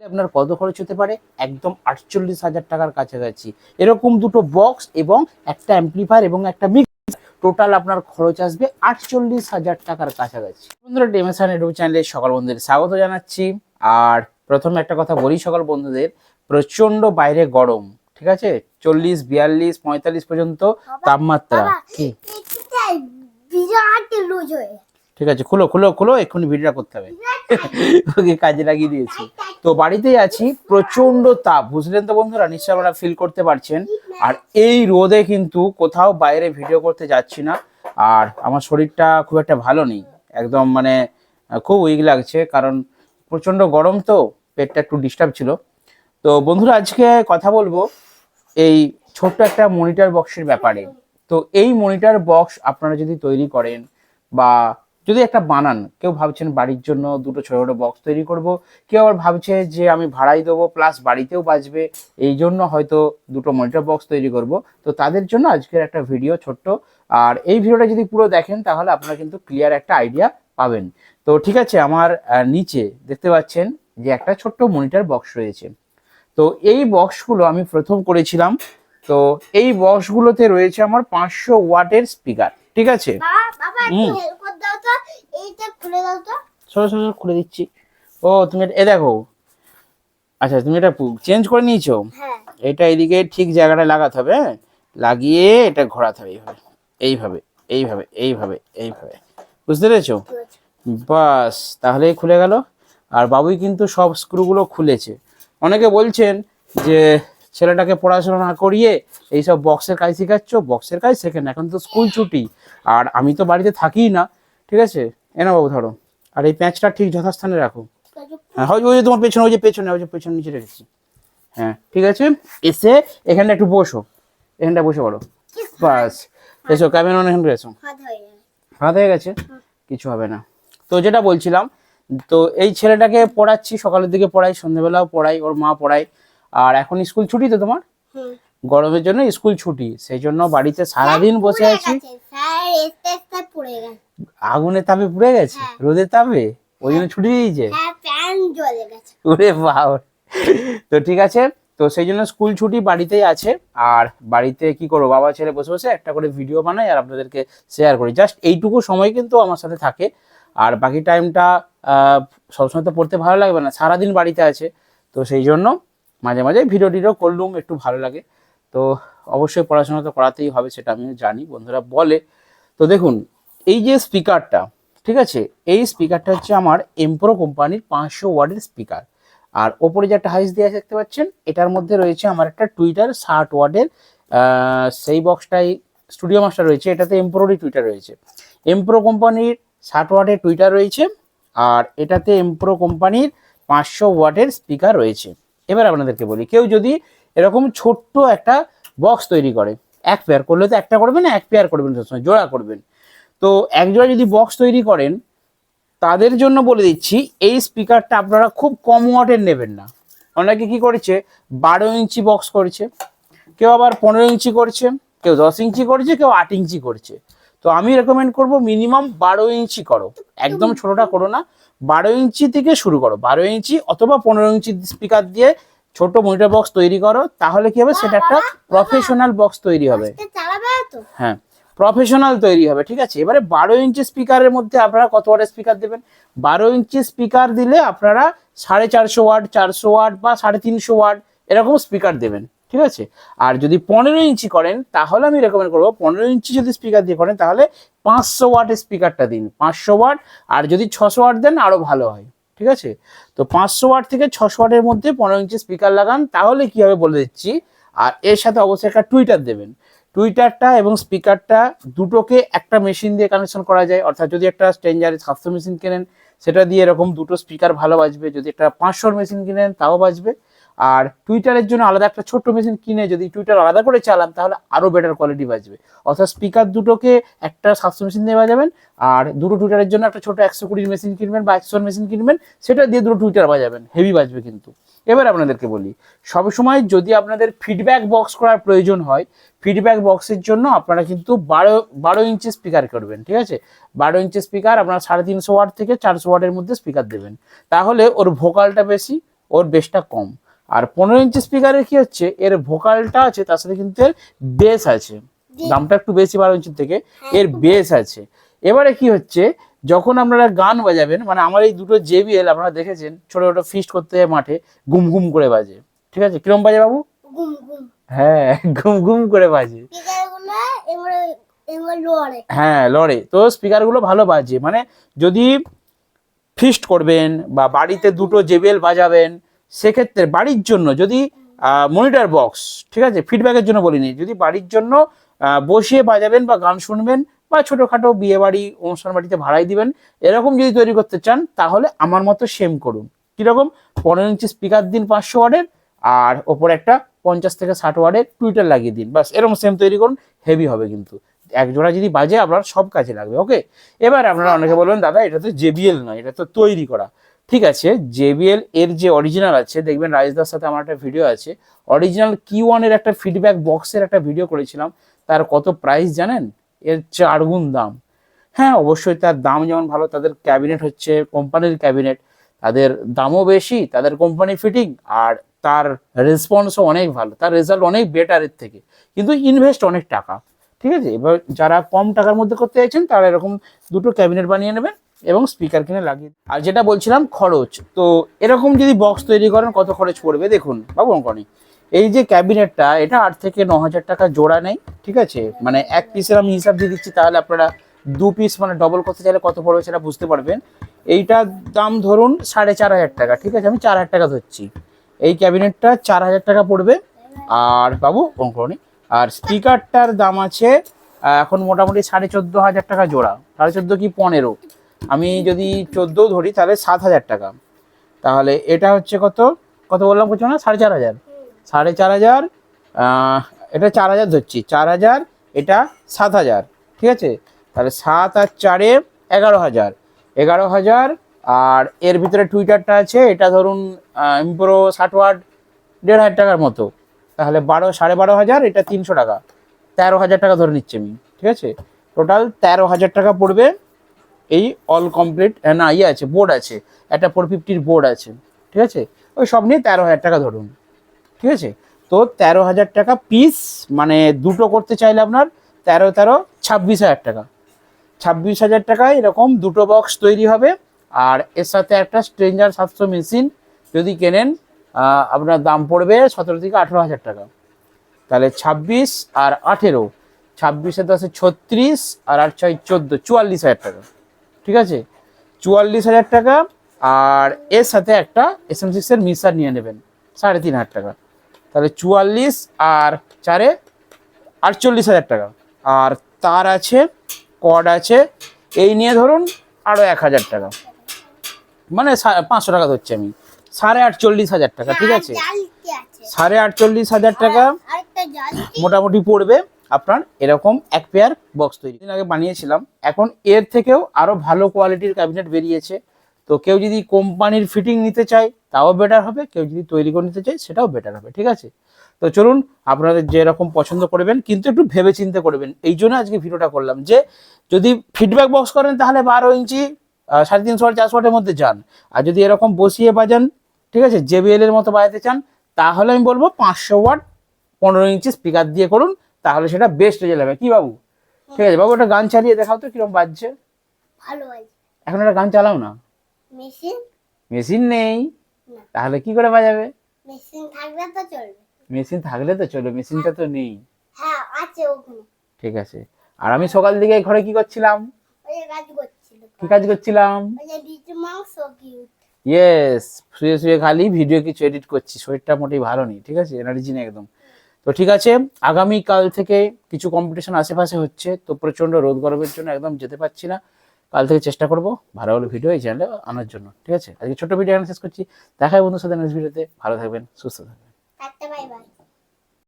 আপনার কত খরচ হতে পারে? একদম আটচল্লিশ হাজার টাকার কাছাকাছি। এরকম দুটো বক্স এবং একটা অ্যাম্পলিফায়ার এবং একটা মিক্স টোটাল আপনার খরচ আসবে আটচল্লিশ হাজার টাকার কাছাকাছি। বন্ধুরা ডেমেসান ইউটিউব চ্যানেলে সকল বন্ধুদের স্বাগত জানাচ্ছি। আর প্রথমে একটা কথা বলি সকল বন্ধুদের প্রচণ্ড বাইরে গরম ঠিক আছে? চল্লিশ বিয়াল্লিশ পঁয়তাল্লিশ পর্যন্ত তাপমাত্রা। কি? ঠিক আছে খুলো খুলো খুলো এক্ষুনি ভিডিওটা করতে হবে। ওকে কাজে লাগিয়ে দিয়েছি। তো বাড়িতেই আছি প্রচণ্ড তাপ। বুঝলেন তো বন্ধুরা, নিশ্চয় আপনারা ফিল করতে পারছেন। আর এই রোদে কিন্তু কোথাও বাইরে ভিডিও করতে যাচ্ছি না। আর আমার শরীরটা খুব একটা ভালো নেই। একদম মানে খুব উইক লাগছে। কারণ প্রচণ্ড গরম তো, পেটটা একটু ডিস্টার্ব ছিল। তো বন্ধুরা, আজকে কথা বলব এই ছোট্ট একটা মনিটর বক্সের ব্যাপারে। তো এই মনিটর বক্স আপনারা যদি তৈরি করেন বা যদি একটা বানান কেউ ভাবছেন বাড়ির জন্য দুটো ছোট ছোট বক্স তৈরি করব কেউ আবার ভাবছে যে আমি ভাড়াই দেবো প্লাস বাড়িতেও বাজবে এই জন্য হয়তো দুটো মনিটর বক্স তৈরি করব। তো তাদের জন্য আজকের একটা ভিডিও ছোট্ট। আর এই ভিডিওটা যদি পুরো দেখেন তাহলে আপনারা কিন্তু ক্লিয়ার একটা আইডিয়া পাবেন। তো ঠিক আছে আমার নিচে দেখতে পাচ্ছেন যে একটা ছোট্ট মনিটর বক্স রয়েছে। তো এই বক্সগুলো আমি প্রথম করেছিলাম। তো এই বক্সগুলোতে রয়েছে আমার পাঁচশো ওয়াটের স্পিকার ঠিক আছে? হুম। এইটা খুলে দাও তো। সরো সরো খুলে দিচ্ছি। ও তুমি এ দেখো। আচ্ছা তুমি এটা চেঞ্জ করে নিয়েছো? হ্যাঁ। এটা এদিকে ঠিক জায়গাটা লাগাতে হবে হ্যাঁ? লাগিয়ে এটা ঘোরাতে হবে এইভাবে। এইভাবে এইভাবে এইভাবে এইভাবে। বুঝতে পেরেছ? বাস তাহলেই খুলে গেল। আর বাবুই কিন্তু সব স্ক্রুগুলো খুলেছে। অনেকে বলছেন যে ছেলেটাকে পড়াশোনা না করিয়ে এইসব বক্সের কাজ শেখাচ্ছ বক্সের কাজ শেখেন এখন তো স্কুল ছুটি। আর আমি তো বাড়িতে থাকিই না ঠিক আছে? এনা বাবু ধরো। আর এই প্যাঁচটা ঠিক যথাস্থানে রাখো। হ্যাঁ হয় ওই যে তোমার পেছনে ওই যে পেছনে ওই যে পেছনে নিচে রেখেছি। হ্যাঁ ঠিক আছে? এসে এখানে একটু বসো। এখানটা বসে পড়ো। বাস। এসো ক্যামেরা এখানে এসো। হাত হয়ে গেছে? কিছু হবে না। তো যেটা বলছিলাম তো এই ছেলেটাকে পড়াচ্ছি সকালের দিকে পড়াই সন্ধ্যেবেলাও পড়াই ওর মা পড়াই আর এখন স্কুল ছুটি তো তোমার? গরমের জন্য স্কুল ছুটি সেই জন্য বাড়িতে সারাদিন বসে আছি। আগুনের তাপে পুড়ে গেছে? হ্যাঁ। রোদের তাপে? ওই জন্য ছুটি দিয়েছে? হ্যাঁ ওরে বাবা। তো ঠিক আছে তো সেই জন্য স্কুল ছুটি বাড়িতেই আছে। আর বাড়িতে কি করব? বাবা ছেলে বসে বসে একটা করে ভিডিও বানাই আর আপনাদেরকে শেয়ার করি। জাস্ট এইটুকু সময় কিন্তু আমার সাথে থাকে। আর বাকি টাইমটা সবসময় তো পড়তে ভালো লাগবে না। সারাদিন বাড়িতে আছে। তো সেই জন্য মাঝে মাঝে ভিডিও টিডিও করলুম একটু ভালো লাগে। তো অবশ্যই পড়াশোনা তো করাতেই হবে সেটা আমি জানি, বন্ধুরা বলে। তো দেখুন, এই যে স্পিকারটা, ঠিক আছে? এই স্পিকারটা হচ্ছে আমার এমপ্রো কোম্পানির পাঁচশো ওয়ার্ডের স্পিকার। আর ওপরে যে একটা হাইস আছে দেখতে পাচ্ছেন, এটার মধ্যে রয়েছে আমার একটা টুইটার ষাট ওয়ার্ডের সেই বক্সটাই স্টুডিও মাস্টার রয়েছে, এটাতে এমপ্রোরই টুইটার রয়েছে। এমপ্রো কোম্পানির ষাট ওয়ার্ডের টুইটার রয়েছে, আর এটাতে এমপ্রো কোম্পানির পাঁচশো ওয়াটের স্পিকার রয়েছে। এবার আপনাদেরকে বলি, কেউ যদি এরকম ছোট্ট একটা বক্স তৈরি করে। এক পেয়ার করলে তো একটা করবেন, এক পেয়ার করবেন সবসময়, জোড়া করবেন। তো এক জোড়া যদি বক্স তৈরি করেন, তাদের জন্য বলে দিচ্ছি, এই স্পিকারটা আপনারা খুব কম ওয়াটের নেবেন না। অনেকে কি করেছে? বারো ইঞ্চি বক্স করেছে, কেউ আবার পনেরো ইঞ্চি করছে, কেউ দশ ইঞ্চি করছে, কেউ আট ইঞ্চি করছে। তো আমি রেকমেন্ড করব মিনিমাম বারো ইঞ্চি করো। একদম ছোটটা করো না, বারো ইঞ্চি থেকে শুরু করো। বারো ইঞ্চি অথবা পনেরো ইঞ্চি স্পিকার দিয়ে ছোট মনিটর বক্স তৈরি করো তাহলে কি হবে? সেটা একটা প্রফেশনাল বক্স তৈরি হবে। হ্যাঁ প্রফেশনাল তৈরি হবে ঠিক আছে? এবারে বারো ইঞ্চি স্পিকারের মধ্যে আপনারা কত ওয়াটের স্পিকার দেবেন? বারো ইঞ্চি স্পিকার দিলে আপনারা সাড়ে চারশো ওয়াট চারশো ওয়াট বা সাড়ে তিনশো ওয়াট এরকম স্পিকার দেবেন ঠিক আছে? আর যদি পনেরো ইঞ্চি করেন তাহলে আমি রেকমেন্ড করব পনেরো ইঞ্চি যদি স্পিকার দিয়ে করেন তাহলে পাঁচশো ওয়াটের স্পিকারটা দিন পাঁচশো ওয়াট আর যদি ছশো ওয়াট দেন আরও ভালো হয়। ঠিক আছে? তো পাঁচশো ওয়াট থেকে ছশো ওয়াটের মধ্যে পনেরো ইঞ্চি স্পিকার লাগান, তাহলে কি হবে বলে দিচ্ছি। আর এর সাথে অবশ্যই একটা টুইটার দেবেন। টুইটারটা এবং স্পিকারটা দুটোকে একটা মেশিন দিয়ে কানেকশন করা যায়। অর্থাৎ যদি একটা স্ট্রেঞ্জারের সাতশো মেশিন কেনেন, সেটা দিয়ে এরকম দুটো স্পিকার ভালো বাজবে। যদি একটা পাঁচশোর মেশিন কিনেন, তাও বাজবে। আর টুইটারের জন্য আলাদা একটা ছোট্ট মেশিন কিনে যদি টুইটার আলাদা করে চালান, তাহলে আরও বেটার কোয়ালিটি বাজবে। অর্থাৎ স্পিকার দুটোকে একটা সাতশো মেশিন দিয়ে বাজাবেন, আর দুটো টুইটারের জন্য একটা ছোট একশো কুড়ির মেশিন কিনবেন বা একশোর মেশিন কিনবেন, সেটা দিয়ে দুটো টুইটার বাজাবেন। হেভি বাজবে কিন্তু। এবার আপনাদেরকে বলি, সবসময় যদি আপনাদের ফিডব্যাক বক্স করার প্রয়োজন হয় ফিডব্যাক বক্সের জন্য আপনারা কিন্তু বারো বারো ইঞ্চি স্পিকার করবেন, ঠিক আছে? বারো ইঞ্চি স্পিকার আপনারা সাড়ে তিনশো ওয়াট থেকে চারশো ওয়াটের মধ্যে স্পিকার দেবেন। তাহলে ওর ভোকালটা বেশি, ওর বেসটা কম। আর পনেরো ইঞ্চি স্পিকারের কি হচ্ছে? এর ভোকালটা আছে তার সাথে কিন্তু এর বেস আছে। দামটা একটু বেশি বারো ইঞ্চির থেকে। এর বেস আছে। এবারে কি হচ্ছে যখন আপনারা গান বাজাবেন মানে আমার এই দুটো জেবিএল আপনারা দেখেছেন ছোট ছোট ফিস্ট করতে যায় মাঠে ঘুম ঘুম করে বাজে। ঠিক আছে? কিরম বাজে বাবু? গুম গুম। হ্যাঁ ঘুম ঘুম করে বাজে। হ্যাঁ লড়ে। তো স্পিকারগুলো ভালো বাজে। মানে যদি ফিস্ট করবেন বা বাড়িতে দুটো জেবিএল বাজাবেন সেক্ষেত্রে বাড়ির জন্য যদি মনিটর বক্স ঠিক আছে? ফিডব্যাকের জন্য বলিনি। যদি বাড়ির জন্য বসিয়ে বাজাবেন বা গান শুনবেন বা ছোটোখাটো বিয়ে বাড়ি, অনুষ্ঠান বাড়িতে ভাড়াই দিবেন, এরকম যদি তৈরি করতে চান, তাহলে আমার মতো সেম করুন। কীরকম? পনেরো ইঞ্চি স্পিকার দিন পাঁচশো ওয়ার্ডের, আর ওপরে একটা পঞ্চাশ থেকে ষাট ওয়ার্ডের টুইটার লাগিয়ে দিন। বাস এরকম সেম তৈরি করুন হেভি হবে কিন্তু। এক জোড়া যদি বাজে, আপনার সব কাজে লাগবে ওকে এবার আপনারা অনেকে বলবেন, দাদা, এটা তো জেবিএল নয়, এটা তো তৈরি করা। ঠিক আছে জেবিএল এর যে অরিজিনাল আছে, দেখবেন রাজদার সাথে আমার একটা ভিডিও আছে। অরিজিনাল কি ওয়ানের একটা ফিডব্যাক বক্সের একটা ভিডিও করেছিলাম। তার কত প্রাইস জানেন? এর চার গুণ দাম। হ্যাঁ অবশ্যই তার দাম যেমন ভালো, তাদের ক্যাবিনেট হচ্ছে কোম্পানির ক্যাবিনেট তাদের দামও বেশি, তাদের কোম্পানি ফিটিং আর তার রেসপন্সও অনেক ভালো। তার রেজাল্ট অনেক বেটার এর থেকে। কিন্তু ইনভেস্ট অনেক টাকা। ঠিক আছে? এবার যারা কম টাকার মধ্যে করতে চাইছেন, তারা এরকম দুটো ক্যাবিনেট বানিয়ে নেবেন এবং স্পিকার কিনে লাগিয়ে আর যেটা বলছিলাম, খরচ। তো এরকম যদি বক্স তৈরি করেন, কত খরচ পড়বে? দেখুন, বাবু অঙ্কনি, এই যে ক্যাবিনেটটা এটা আট থেকে ন হাজার টাকা জোড়া নেই, ঠিক আছে? মানে এক পিসের আমি হিসাব দিয়ে দিচ্ছি, তাহলে আপনারা দু পিস মানে ডবল করতে চাইলে কত পড়বে সেটা বুঝতে পারবেন। এইটার দাম ধরুন সাড়ে চার হাজার টাকা, ঠিক আছে? আমি চার হাজার টাকা ধরছি। এই ক্যাবিনেটটা চার হাজার টাকা পড়বে। আর বাবু অঙ্কনি আর স্পিকারটার দাম আছে এখন মোটামুটি সাড়ে চোদ্দ হাজার টাকা জোড়া। সাড়ে চোদ্দ কি পনেরো? আমি যদি চোদ্দ ধরি, তাহলে সাত হাজার টাকা। তাহলে এটা হচ্ছে কত? কত বললাম কিছু না? সাড়ে চার হাজার। সাড়ে চার হাজার এটা চার হাজার ধরছি। চার হাজার, এটা সাত হাজার। ঠিক আছে? তাহলে সাত আর চারে এগারো হাজার। এগারো হাজার, আর এর ভিতরে টুইটারটা আছে, এটা ধরুন ইম্প্রো ষাট ওয়াট দেড় হাজার টাকার মতো। তাহলে বারো, সাড়ে বারো হাজার, এটা তিনশো টাকা। তেরো হাজার টাকা ধরে নিচ্ছি আমি, ঠিক আছে? টোটাল তেরো হাজার টাকা পড়বে এই অল কমপ্লিট না ইয়ে আছে বোর্ড আছে, একটা ফোর ফিফটির বোর্ড আছে, ঠিক আছে? ওই সব নিয়ে তেরো হাজার টাকা ধরুন, ঠিক আছে? তো তেরো হাজার টাকা পিস মানে দুটো করতে চাইলে আপনার তেরো তেরো, ছাব্বিশ হাজার টাকা। ছাব্বিশ হাজার টাকায় এরকম দুটো বক্স তৈরি হবে, আর এর সাথে একটা স্ট্রেঞ্জার সাতশো মেশিন যদি কেনেন আপনার দাম পড়বে সতেরো থেকে আঠেরো হাজার টাকা। তাহলে ছাব্বিশ আর আঠেরো, ছাব্বিশে দশে ছত্রিশ আর আট ছয় চোদ্দ, চুয়াল্লিশ হাজার টাকা। ঠিক আছে? চুয়াল্লিশ হাজার টাকা আর এর সাথে একটা এস এম সিক্সের মিক্সার নিয়ে নেবেন, সাড়ে তিন হাজার টাকা। তাহলে চুয়াল্লিশ আর চারে আটচল্লিশ হাজার টাকা। আর তার আছে, কড আছে, এই নিয়ে ধরুন আরও এক হাজার টাকা। মানে পাঁচশো টাকা ধরছি আমি। সাড়ে আটচল্লিশ হাজার টাকা ঠিক আছে? সাড়ে আটচল্লিশ হাজার টাকা মোটামুটি পড়বে আপনার এরকম এক পেয়ার বক্স তৈরি। দিন আগে বানিয়েছিলাম এখন এর থেকেও আরও ভালো কোয়ালিটির ক্যাবিনেট বেরিয়েছে। তো কেউ যদি কোম্পানির ফিটিং নিতে চায় তাও বেটার হবে। কেউ যদি তৈরি করে নিতে চায় সেটাও বেটার হবে ঠিক আছে? তো চলুন আপনাদের যেরকম পছন্দ করবেন কিন্তু একটু ভেবে চিন্তে করবেন। এই জন্য আজকে ভিডিওটা করলাম যে যদি ফিডব্যাক বক্স করেন তাহলে বারো ইঞ্চি সাড়ে তিনশো চারশো ওয়াটের মধ্যে যান। আর যদি এরকম বসিয়ে বাজান ঠিক আছে? জেবিএল এর মতো বাজাতে চান তাহলে আমি বলব পাঁচশো ওয়াট পনেরো ইঞ্চি স্পিকার দিয়ে করুন তাহলে সেটা বেস্ট রেজাল্ট হবে। কি বাবু? ঠিক আছে বাবু একটা গান চালিয়ে দেখাও তো কীরকম বাজছে। ভালো এখন একটা গান চালাও না। মেশিন? মেশিন নেই। তাহলে কি করে বাজাবে? মেশিন থাকলে তো চলবে। মেশিন থাকলে তো চলো মেশিনটা তো নেই। হ্যাঁ আছে ওখানে। ঠিক আছে। আর আমি সকাল দিকে ঘরে কি করছিলাম? ওই কাজ করছিল। কি কাজ করছিলাম? ওই মাংস কিউট ইয়েস শুয়ে শুয়ে খালি ভিডিও কিছু এডিট করছি, শরীরটা মোটেই ভালো নেই, ঠিক আছে? এনার্জি নেই একদম। তো ঠিক আছে, আগামী কাল থেকে কিছু কম্পিটিশন আশেপাশে হচ্ছে, তো প্রচণ্ড রোদ গরমের জন্য একদম যেতে পারছি না। কাল থেকে চেষ্টা করব ভালো ভালো ভিডিও এই চ্যানেলে আনার জন্য, ঠিক আছে? আজকে ছোট ভিডিও শেষ করছি দেখাই বন্ধুর সাথে নেক্সট ভিডিওতে ভালো থাকবেন, সুস্থ থাকবেন।